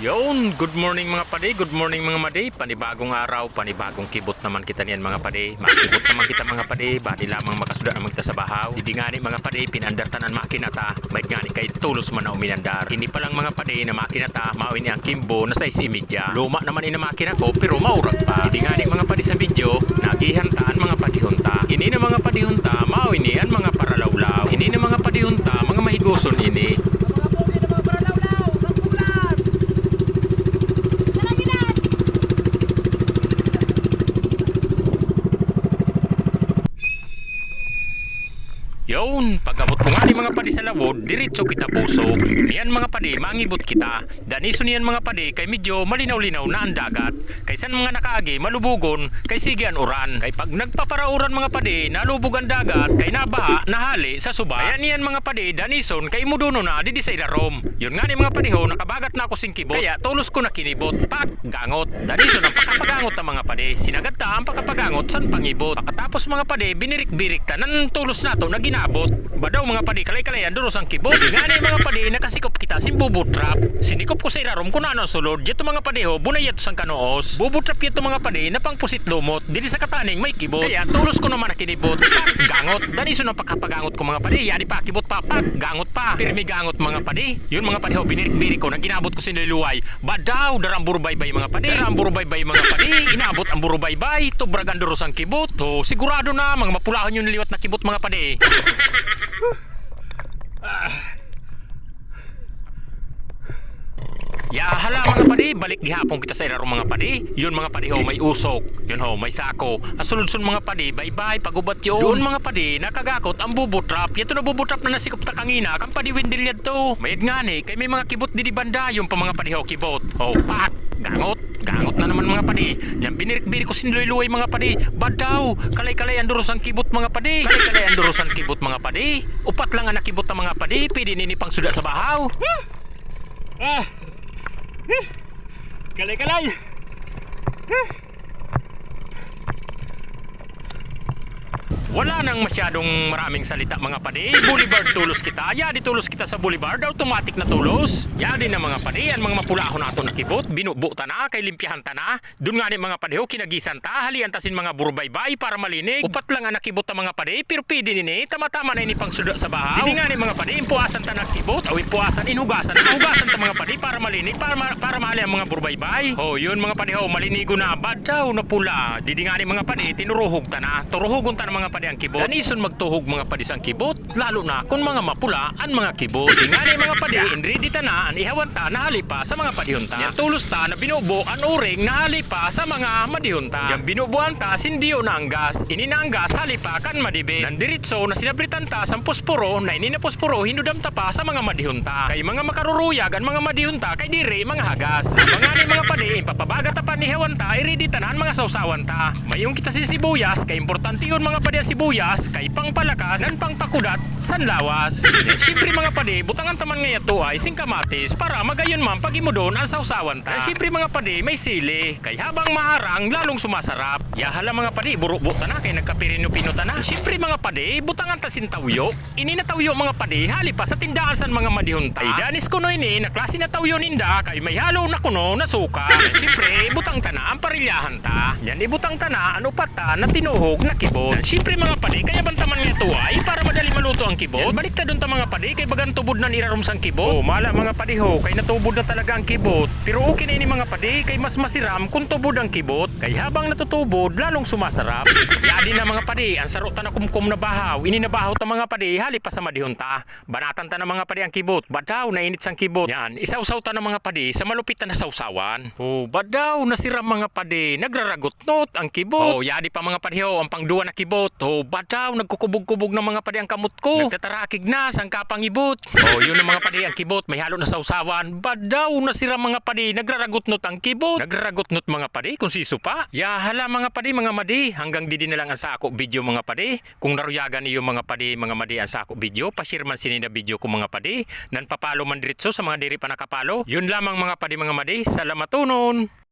Yon, good morning mga pade, good morning mga made. Panibagong araw, panibagong kibot naman kita niyan mga pade. Makibot naman kita mga pade, badi lamang makasuda naman kita sa bahaw. Hindi nga ni mga pade, pinandartan ang makinata. May nga ni kay tulos man na uminandar. Hindi pa lang mga pade na makinata, mawin ang kimbo na sa isimidya. Luma naman ina makina pero maurag pa. Hindi nga ni mga pade sa video, nagihantaan mga padihunta. Ini na mga padihunta, mawin ni ang mga paralawlaw. Ini na mga padihunta, mga mahigoson ini. Yon, pagabot ko nga ni mga padi sa lawod, diretso kita puso. Niyan mga padi, mangibot kita. Daniso niyan mga padi, kay medyo malinaw-linaw na ang dagat. Kaysan mga nakaagi, malubugon, kay sige ang uran. Kay pag nagpaparauran mga padi, nalubog ang dagat, kay nabaha, nahali sa suba. Kaya niyan mga padi, danison, kay muduno na, di di sa ilarom. Yun nga ni mga padi ho, nakabagat na ako sing kibot. Kaya tulos ko na kinibot, pak, gangot. Danison ang pakapagangot ang mga padi. Sinagad ta ang pakapagangot, san pangibot. Pagkatapos mga padi, binirik-birik ta, nan tulos na to, na ginabot. Badaw mga padi, kalay-kalayan, duros ang kibot. Nga ni mga padi, nakasikop kita, simbubutrap. Sinikop ko sa ilarom, kung ano ang sulod, dito mga padi ho, bunayat sang kanoos. Bubutrap yato mga padi, na pang pusit lumot. Dili sa kataning, may kibot. Kaya tulos ko naman na kinibot. Pak, gangot. Daniso na pagkapagangot ko mga padi, yadi pa, kibot pa, pak, gangot pa. Pirmi gangot mga padi. Yun mga padi ho, binirik-birik ko, na ginabot ko sinililuay. Badaw, darang burubaybay mga padi. Darang burubaybay mga padi. Inabot ang burubaybay, tubrag ang duros ang kibot. Oh, sigurado na, mga mapulahan yung liwat na kibot mga padi. Ya hala mga padi, balik gihapon kita sa iraro mga padi. Yun mga padi ho, may usok. Yun ho, may sako. Ang sulod-sun mga padi, bye-bye, pagubat yun. Doon mga padi, nakagakot ang bubutrap. Yato na bubutrap na nasikop ta kangina, kang padi windil yan to. Mayad nga ni, kay may mga kibot di di banda, yung pa mga padi ho, kibot. Oh, pat, gangot. Gangot na naman mga padi. Yan binirik-birik ko sinluy-luway mga padi. Badaw, kalay-kalay ang duros ang kibot mga padi. Kalay-kalay ang duros ang kibot mga padi. Upat lang ang nakibot ng mga padi, pwede nini pang suda sa bahaw. Ah! Kalay-kalay! Wala nang masyadong maraming salita mga padi. Boulevard tulos kita. Ya di tulos kita sa boulevard. Automatic na tulos. Ya di na mga padi. Yan mga mapulahon nato na kibot. Binubo ta na. Kay limpihan ta na. Doon nga ni mga padi ho. Kinagisan ta. Halian tasin mga burubaybay para malinig. Upat lang ang nakibot ta mga padi. Pero pwede nini. Tama-tama na ini pang suda sa bahaw. Hindi nga ni mga padi. Impuasan ta na kibot. O impuasan. Inhugasan. Hugasan ta mga padi para malinig. Para, ma- para mahali ang mga burubaybay. Ho yun mga padi ho. Malinigo na. Badaw na pula. Didi nga ni mga padi. Tinuruhog ta na. Turuhogon ta ng mga padi ang kibot. Danison magtuhog mga padi sang kibot. Lalo na kung mga mapula ang mga kibot. Di nga ni mga padi. Inready ta na. Ang ihawan ta. Nahali pa sa mga padihunta. Yan tulos ta na binubo ang uring. Nahali pa sa mga madihunta. Yan binubuan ta. Sindiyo na ang gas. Ini na ang gas. Hali pa kan madibe. Nandiritso na sinabritan ta sa posporo. Na ini na posporo. Hinudam ta pa sa mga madihunta. Kay mga makaruruyag ang mga madihunta. Kay dire mga hagas. Mga ni mga padi. Ipapabagat ta pa ni hewan ta. Iridi ta na ang mga sausawan ta. Mayong kita si sibuyas. Kay importante yun mga padi ang sibuyas. Kay pangpalakas. Nan pangpakudat. Sanlawas. Yan, Siyempre mga padi. Butangan taman ngayon to ay singkamatis. Para magayon man pag imo doon ang sausawan ta. Yan, Siyempre mga padi. May sili. Kay habang maharang lalong sumasarap. Yahala mga padi. Buro-buta na. Kay nagkapirino-pino ta na. Siyempre mga padi. Butangan ta sintawyo. Ini na tawyo mga padi. Hali pa sa tindahan san mga madihunta. Ay danis kuno ini. Na klase na tawyo ninda. Kay may halo na kuno na suka. Yan, Siyempre butang ta na ang parilyahan ta. Yan ibutang ta na. Ano pa ta na tinuhog na kibot. Yan, Siyempre mga padi. Kaya bantaman nga ito kibot. Yan, balik ta doon ta mga padi. Kay bagan tubod na nirarom sang kibot. Oh, mala mga padi ho. Kay natubod na talaga ang kibot. Pero okay na ini mga padi. Kay mas masiram kung tubod ang kibot. Kay habang natutubod, lalong sumasarap. Yadi na mga padi. Ang sarot ta na kumkum na bahaw. Ini na bahaw ta mga padi. Hali pa sa madihon ta. Banatan ta na mga padi ang kibot. Badaw na init sang kibot. Yan, isawsaw ta na mga padi sa malupit na sausawan. Oh, badaw nasiram mga padi. Nagraragot-not ang kibot. Oh, yadi pa mga padi ho. Ang pangduwa na kibot. Oh, badaw nagkukubog-kubog ng mga padi ang kamot ko. Nagtatarakig na sang kapangibot. Oh, yun ang mga padi ang kibot. May halo na sausawan. Badaw nasira mga padi. Nagraragot-not ang kibot. Nagraragot-not mga padi kung siso pa. Ya hala mga padi mga madi. Hanggang didi na lang ang sako video mga padi. Kung naruyagan niyo mga padi mga madi ang sako video. Pasir man sini na video ko mga padi. Nan papalo man diretso sa mga diri pa nakapalo. Yun lamang mga padi mga madi. Salamatunon.